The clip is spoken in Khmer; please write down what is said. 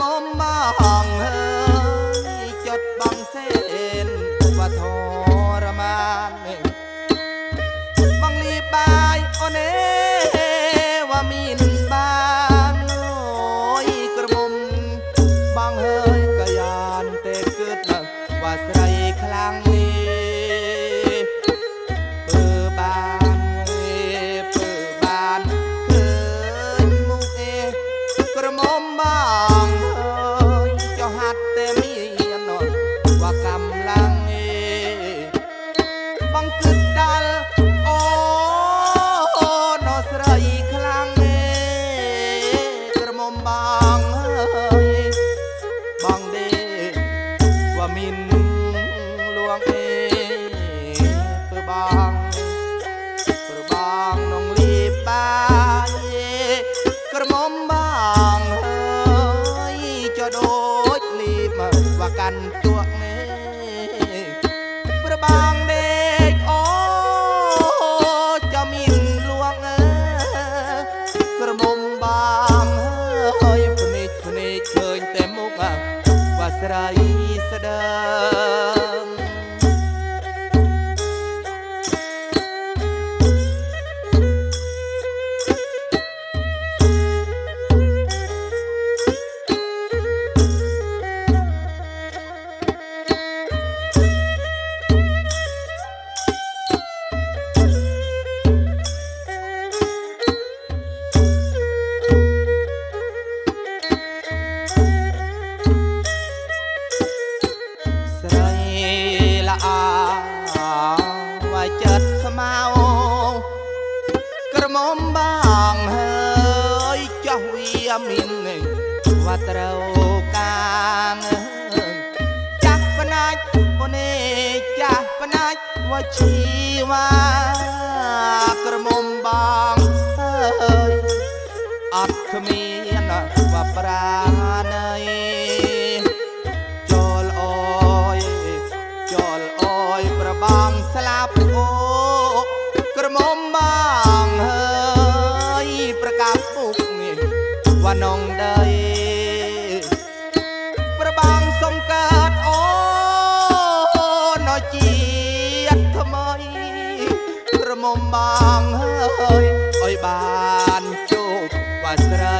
ลมบ้า ว่ามินลวงเอ មុំបងហើយចោះវាមានវាត្រូវកាងចាស់បណាច់អូនេចាស់បណាច់វជីវាក្រមុំបងហើយអត់គ្មានវប្រាណៃចូលអយចូលអយប្របងស្លាប់អូក្រមុំ ក្នុងដីប្របងសំកើតអូនអជាតិថ្មីក្រមុំបងហើយអុយបានជោគវាស្រ័យ